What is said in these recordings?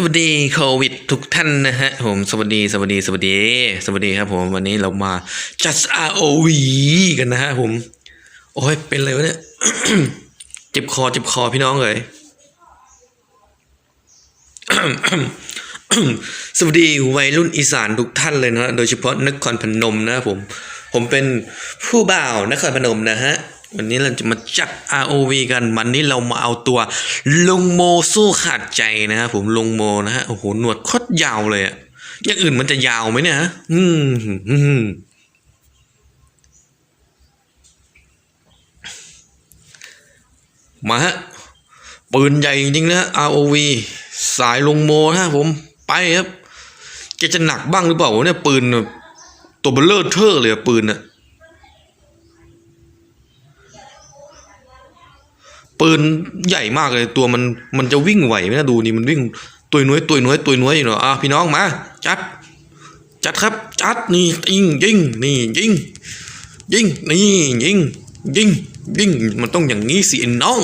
สวัสดีโควิดทุกท่านนะฮะผมสวัสดีสวัสดีสวัสดี สวัสดีครับผมวันนี้เรามาจัด ROV กันนะฮะผม โอ้ยเป็นอะไรวะเนี่ยเจ็บคอเจ็บคอพี่น้องเลยสวัสดีวัยรุ่นอีสานทุกท่านเลยนะโดยเฉพาะนครพนมนะผม ผมเป็นผู้บ่าวนครพนมนะฮะ วันนี้เราจะมาจัด ROV กัน วันนี้เรามาเอาตัวลุงโมสู้ขาดใจนะครับผมลุงโมนะฮะ โอ้โห หนวดโคตรยาวเลยอะอย่างอื่นมันจะยาวไหมเนี่ยฮะอืมมาฮะ ปืนใหญ่จริงๆนะ ROV สายลงโมนะผม ไปครับแกจะหนักบ้างหรือเปล่าเนี่ยปืนตัวเบลเลอร์เทอร์เลยอะปืนน่ะ ปืนใหญ่มากเลยตัวมันมันจะวิ่งไหวไหมนะดูนี่มันวิ่งตัวน้อยตัวน้อยตัวน้อยอยู่เนาะอะพี่น้องมาจัด จัดครับ จัดนี่ยิงยิงนี่ยิงยิงนี่ยิงยิงยิงมันต้องอย่างนี้สิไอ้น้อง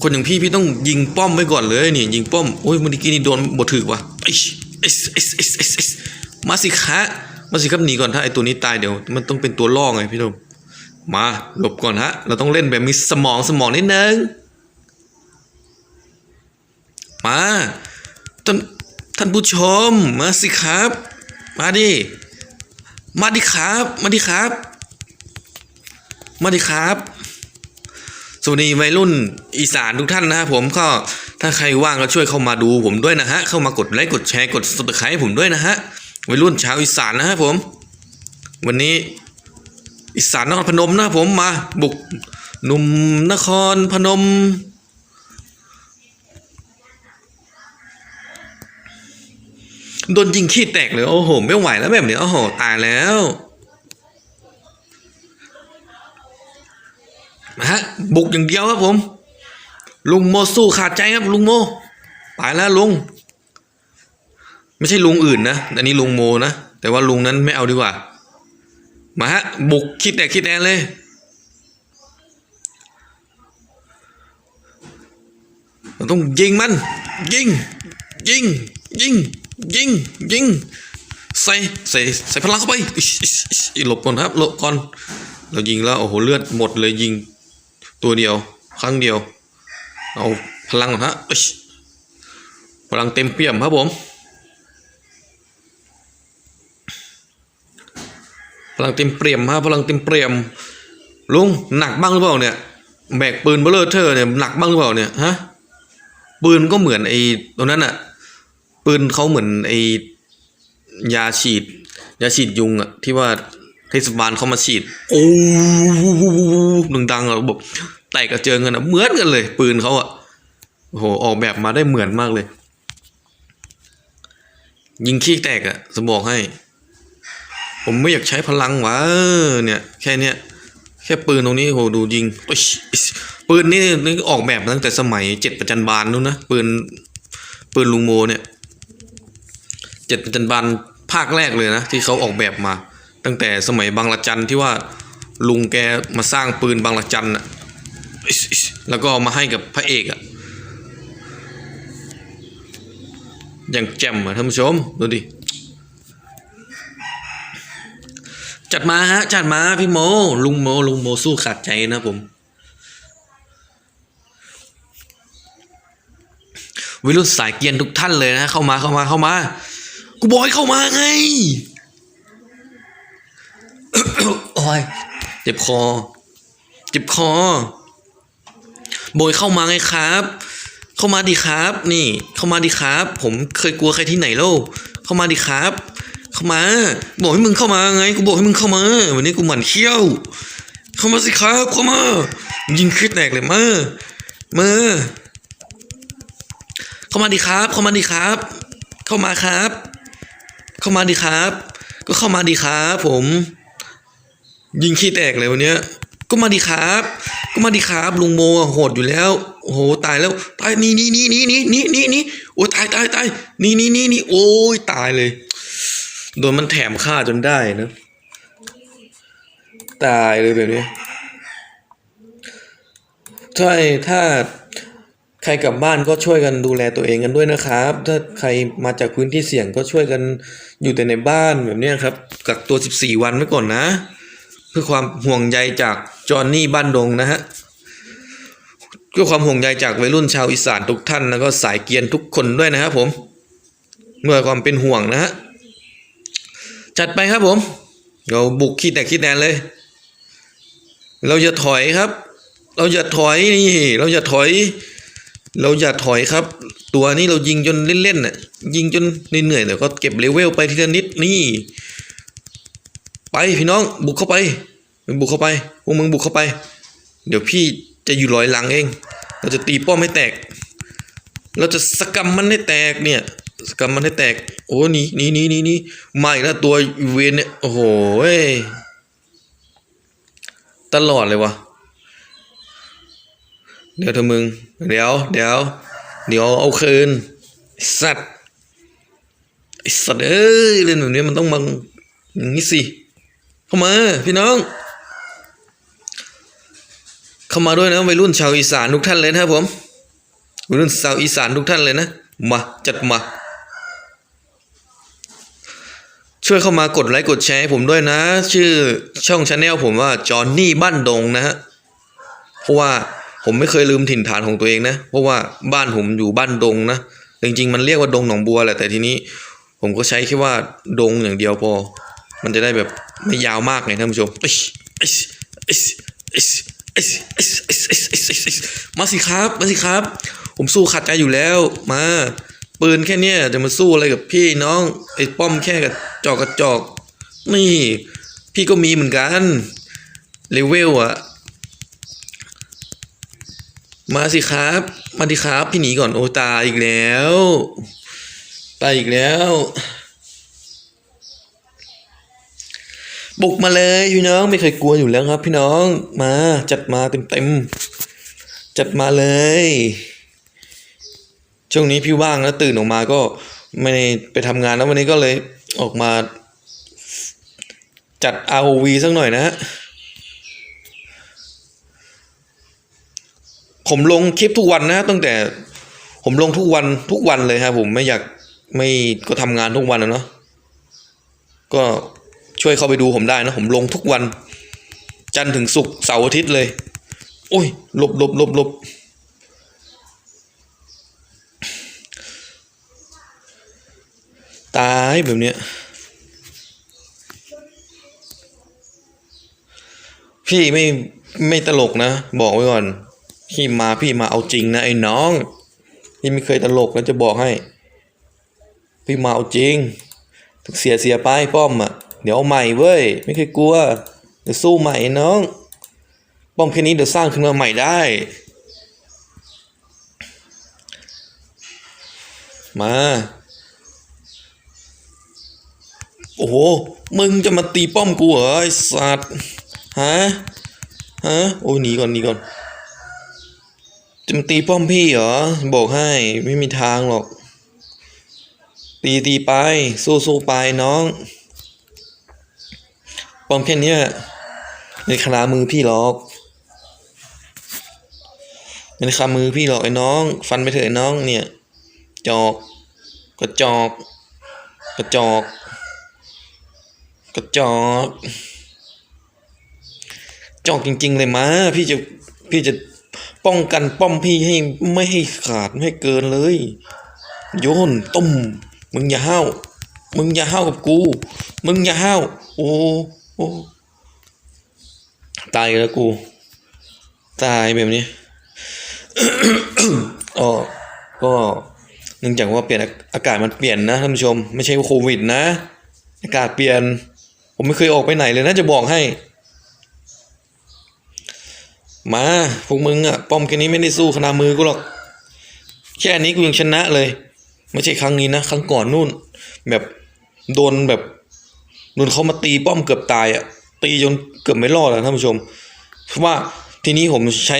คนอย่างพี่พี่ต้องยิงป้อมไว้ก่อนเลยนี่ยิงป้อมโอ้ยเมื่อกี้นี่โดนบทถึกว่ะไอ้ไอ้ไอ้ไอ้ไอ้ไอ้มาสิคะมาสิครับหนีก่อนถ้าไอ้ตัวนี้ตายเดี๋ยวมันต้องเป็นตัวล่อไงพี่น้อง มาหลบก่อนฮะ เราต้องเล่นแบบมีสมองสมองนิดนึง มาท่านท่านผู้ชมมาสิครับ มาดิ มาดิครับ มาดิครับ มาดิครับสวัสดีวัยรุ่นอีสานทุกท่านนะครับผมก็ถ้าใครว่างก็ช่วยเข้ามาดูผมด้วยนะฮะเข้ามากดไลค์กดแชร์กด subscribe ให้ผมด้วยนะฮะวัยรุ่นชาวอีสานนะครับผม วันนี้ อีสานนครพนมนะครับผมมาบุกหนุ่มนครพนม โดนยิงขี้แตกเลย โอ้โห ไม่ไหวแล้วแบบนี้โอ้โห ตายแล้วนะฮะบุกอย่างเดียวครับผม ลุงโมสู้ขาดใจครับลุงโมไปแล้วลุง ไม่ใช่ลุงอื่นนะ อันนี้ลุงโมนะ แต่ว่าลุงนั้นไม่เอาดีกว่า มาฮะ บุกคิดแต่คิดแอนเลย เราต้องยิงมัน ยิง ยิง ยิง ยิง ยิง ใส่ใส่ใส่พลังเข้าไปอีหลบก่อนครับหลบก่อน เรายิงแล้ว โอ้โห เลือดหมดเลยยิง ตัวเดียว ครั้งเดียว เอาพลังก่อนฮะพลังเต็มเปี่ยมครับผม ลังเต็มเปี่ยมฮะพลังเต็มเปี่ยมลุงหนักบ้างหรือเปล่าเนี่ยแบกปืนเบลเลอร์เทอร์เนี่ยหนักบ้างหรือเปล่าเนี่ยฮะปืนก็เหมือนไอ้ตรงนั้นอะปืนเขาเหมือนไอ้ยาฉีด ยาฉีดยุงอะที่ว่าเทศบาลเขามาฉีด โอ้ดังๆอะแบบแตกกระเจิงกันอะเหมือนกันเลย ปืนเขาอะโอ้โหออกแบบมาได้เหมือนมากเลย ยิงขี้แตกอะจะบอกให้ ผมไม่อยากใช้พลังวะเนี่ยแค่เนี้ยแค่ปืนตรงนี้โหดูยิงปืนนี่นี่ออกแบบมาตั้งแต่สมัยเจ็ดประจันบานนู้นนะปืนปืนลุงโมเนี่ยเจ็ดประจันบานภาคแรกเลยนะที่เขาออกแบบมา ตั้งแต่สมัยบางละจันที่ว่าลุงแกมาสร้างปืนบางละจันอะแล้วก็มาให้กับพระเอกอะอย่างแจ่มอะท่านผู้ชมดูดิ จัดมาฮะ จัดมาพี่โม ลุงโม ลุงโมสู้ขาดใจนะผม วิรุณสายเกียนทุกท่านเลยนะ เข้ามาเข้ามาเข้ามา กูบอกให้เข้ามาไงโอ้ยเจ็บคอ เจ็บคอโบยเข้ามาไงครับ เข้ามาดิครับ นี่ เข้ามาดิครับ ผมเคยกลัวใครที่ไหนเล่าเข้ามาดิครับ เข้ามา บอกให้มึงเข้ามาไง กูบอกให้มึงเข้ามา วันนี้กูหมั่นเขี้ยว เข้ามาสิครับ เข้ามา ยิงคิดแตกเลยมามือเข้ามาดีครับ เข้ามาดีครับ เข้ามาครับ เข้ามาดีครับ ก็เข้ามาดีครับผม ยิงขี้แตกเลยวันนี้ก็มาดีครับ ก็มาดีครับ ลุงโมโหดอยู่แล้ว โอ้โห ตายแล้ว ตาย นี่นี่นี่นี่นี่นี่นี่โอ้ตายตายตายนี่นี่นี่นี่โอ้ย ตายเลย โดนมันแถมฆ่าจนได้นะ ตายเลยแบบนี้ใช่ถ้าใครกลับบ้านก็ช่วยกันดูแลตัวเองกันด้วยนะครับ ถ้าใครมาจากพื้นที่เสี่ยงก็ช่วยกันอยู่แต่ในบ้านแบบนี้ครับ กักตัว 14 วันไว้ก่อนนะ เพื่อความห่วงใยจากจอห์นนี่บ้านดงนะฮะเพื่อความห่วงใยจากวัยรุ่นชาวอีสานทุกท่านแล้วก็สายเกียนทุกคนด้วยนะครับผมเมื่อความเป็นห่วงนะฮะ จัดไปครับผมเราบุกคิดแต่คิดแดนเลย เราอย่าถอยครับ เราอย่าถอยนี่เราอย่าถอย เราอย่าถอยครับ ตัวนี้เรายิงจนเล่นๆน่ะยิงจนเหนื่อยๆแต่ก็เก็บเลเวลไปทีละนิดนี่ ไปพี่น้องบุกเข้าไปบุกเข้าไปพวกมึงบุกเข้าไป เดี๋ยวพี่จะอยู่ลอยหลังเอง เราจะตีป้อมให้แตก เราจะสกรรมมันให้แตกเนี่ย กรรมมันให้แตก โอ้หนีหนีหนีหนีหนีมาอีกแล้วตัวเวนเนี่ย โอ้โหเว้ยตลอดเลยวะเดี๋ยวเธอมึง เดี๋ยว เดี๋ยว เดี๋ยวเอาคืนสัตว์สัตว์เอ้ยเล่นแบบนี้มันต้องมังอย่างนี้สิเข้ามา พี่น้อง เข้ามาด้วยนะวัยรุ่นชาวอีสานทุกท่านเลยนะครับผมวัยรุ่นชาวอีสานทุกท่านเลยนะมาจัดมา ช่วยเข้ามากดไลค์กดแชร์ให้ผมด้วยนะ ชื่อช่องชาแนลผมว่าจอห์นนี่บ้านดงนะฮะเพราะว่าผมไม่เคยลืมถิ่นฐานของตัวเองนะ เพราะว่าบ้านผมอยู่บ้านดงนะจริงๆ มันเรียกว่าดงหนองบัวแหละแต่ทีนี้ ผมก็ใช้แค่ว่าดงอย่างเดียวพอ มันจะได้แบบไม่ยาวมากไงท่านผู้ชมมาสิครับ มาสิครับ ผมสู้ขัดใจอยู่แล้วมา ปืนแค่เนี้ยจะมาสู้อะไรกับพี่น้องไอ้ป้อมแค่กับจอกกระจอก นี่ พี่ก็มีเหมือนกันเลเวลอะมาสิครับ มาดิครับ พี่หนีก่อนโอตาอีกแล้วตายอีกแล้ว บุกมาเลยพี่น้องไม่เคยกลัวอยู่แล้วครับ พี่น้องมาจัดมาเต็มเต็มจัดมาเลย ช่วงนี้พี่ว่างแล้วตื่นออกมาก็ไม่ได้ไปทำงานแล้ววันนี้ก็เลยออกมาจัด ROV สักหน่อยนะฮะ ผมลงคลิปทุกวันนะตั้งแต่ผมลงทุกวันทุกวันเลยครับผมไม่อยากไม่ก็ทำงานทุกวันนะเนาะก็ช่วยเข้าไปดูผมได้นะ ผมลงทุกวัน จันทร์ถึงศุกร์เสาร์อาทิตย์เลย โอ้ยหลบหลบหลบหลบ ตายแบบเนี้ย พี่ไม่ไม่ตลกนะ บอกไว้ก่อน พี่มาพี่มาเอาจริงนะไอ้น้อง พี่ไม่เคยตลกแล้วจะบอกให้ พี่มาเอาจริงเสียเสียไปป้อมอะ เดี๋ยวเอาใหม่เว้ย ไม่เคยกลัว เดี๋ยวสู้ใหม่น้อง ป้อมแค่นี้เดี๋ยวสร้างขึ้นมาใหม่ได้มา โอ้โห มึงจะมาตีป้อมกูเหรอไอสัตว์ฮะฮะโอ้ยหนีก่อนหนีก่อนจะมาตีป้อมพี่เหรอบอกให้ไม่มีทางหรอก ตีตีไป สู้สู้ไปน้อง ป้อมแค่นี้ในครามือพี่หรอกในครามือพี่หรอกไอ้น้อง ฟันไปเถอะไอ้น้องเนี่ย จอกกระจอก กระจอก กระจอกจอกจริง ๆ เลยมาพี่จะพี่จะป้องกันป้อมพี่ให้ไม่ให้ขาดไม่ให้เกินเลย โยนตุ้มมึงอย่าห้าวมึงอย่าห้าวกับกู มึงอย่าห้าวโอ้โอ้ตายแล้วกู ตายแบบนี้อ๋อก็เนื่องจากว่าเปลี่ยนอากาศมันเปลี่ยนนะท่านผู้ชม ไม่ใช่ว่าโควิดนะ อากาศเปลี่ยน ผมไม่เคยออกไปไหนเลยนะจะบอกให้ มาพวกมึงอะป้อมแค่นี้ไม่ได้สู้ขนาดมือกูหรอก แค่นี้กูยังชนะเลย ไม่ใช่ครั้งนี้นะ ครั้งก่อนนู่น แบบโดนแบบโดนเขามาตีป้อมเกือบตายอะตีจนเกือบไม่รอดอะท่านผู้ชม เพราะว่าทีนี้ผมใช้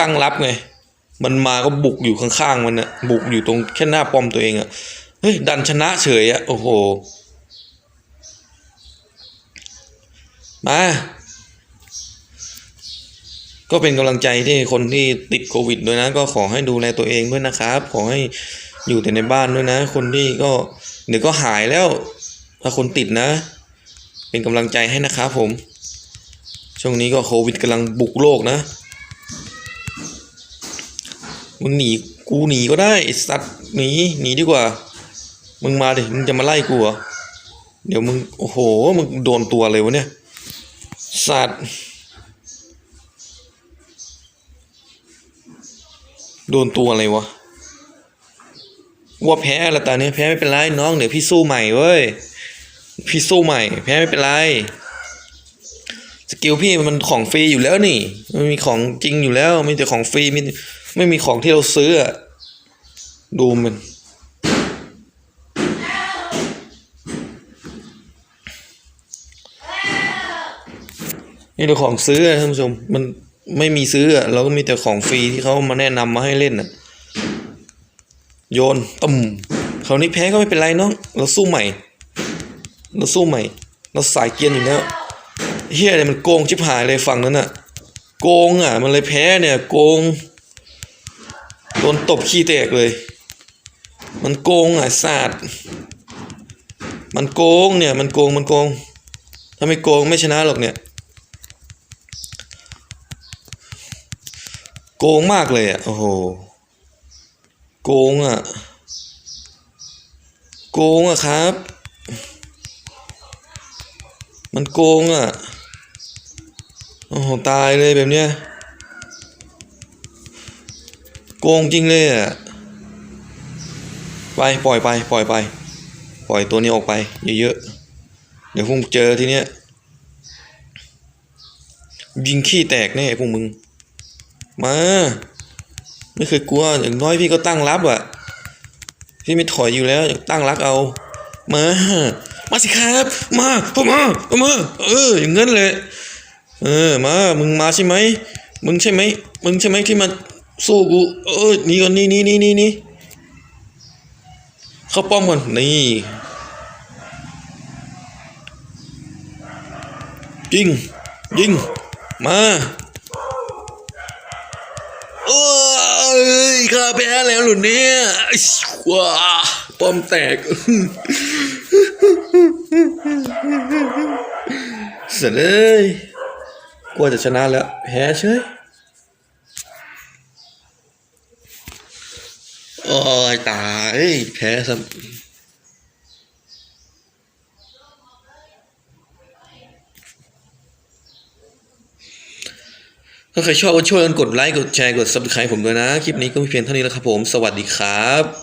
ตั้งรับไง มันมาก็บุกอยู่ข้างๆมันอะบุกอยู่ตรงแค่หน้าป้อมตัวเองอะเฮ้ยดันชนะเฉยอะโอ้โห มา ก็เป็นกำลังใจที่คนที่ติดโควิดด้วยนะ ก็ขอให้ดูแลตัวเองด้วยนะครับ ขอให้อยู่แต่ในบ้านด้วยนะ คนที่ก็เดี๋ยวก็หายแล้ว ถ้าคนติดนะ เป็นกำลังใจให้นะครับผม ช่วงนี้ก็โควิดกำลังบุกโลกนะมึงหนีกูหนีก็ได้สัตว์หนีหนีดีกว่า มึงมาดิมึงจะมาไล่กูเหรอเดี๋ยวมึงโอ้โหมึงโดนตัวเลยวะเนี่ย สัตว์ โดนตัวอะไรวะว่าแพ้แล้วตอนนี้แพ้ไม่เป็นไรน้องเดี๋ยวพี่สู้ใหม่เว้ยพี่สู้ใหม่ แพ้ไม่เป็นไรสกิลพี่มันของฟรีอยู่แล้วนี่มันมีของจริงอยู่แล้วมีแต่ของฟรีมีไม่มีของที่เราซื้ออะดูมัน นี่แต่ของซื้อท่านผู้ชม มันไม่มีซื้ออะเราก็มีแต่ของฟรีที่เขามาแนะนำมาให้เล่นอะโยนตุ่มคราวนี้แพ้ก็ไม่เป็นไรน้อง เราสู้ใหม่ เราสู้ใหม่ เราสายเกียร์อยู่แล้วเฮียเนี่ยมันโกงชิบหายเลยฝั่งนั้นอะโกงอะ มันเลยแพ้เนี่ย โกงโดนตบขี้แตกเลย มันโกงอะศาสตร์มันโกงเนี่ย มันโกงมันโกง ถ้าไม่โกงไม่ชนะหรอกเนี่ย โกงมากเลยอะ โอ้โห โกงอะ โกงอะครับ มันโกงอะ โอ้โห ตายเลยแบบเนี้ย โกงจริงเลยอะ ไปปล่อยไปปล่อยไป ปล่อยตัวนี้ออกไปเยอะๆ เดี๋ยวพวกมึงเจอทีเนี้ยยิงขี้แตกแน่พวกมึง มา ไม่เคยกลัวอย่างน้อยพี่ก็ตั้งรับอะพี่ไม่ถอยอยู่แล้วตั้งรักเอา มา มาสิครับ มาเข้ามาเข้ามา เออ อย่างงั้นเลยเออ มา มึงมาใช่ไหม มึงใช่ไหม มึงใช่ไหมที่มาสู้กู เออนี่ก่อนนี่นี่นี่นี่นี่เข้าป้อมก่อนนี่ยิงยิงมา ข้าแพ้แล้วหลุดเนี่ยว้าป้อมแตกเสร็จเลยกลัวจะชนะแล้วแพ้เฉยโอ้ยตายแพ้ซะ ถ้าใครชอบก็ช่วยกันกดไลค์กดแชร์กด subscribe ผมด้วยนะ คลิปนี้ก็มีเพียงเท่านี้แล้วครับผม สวัสดีครับ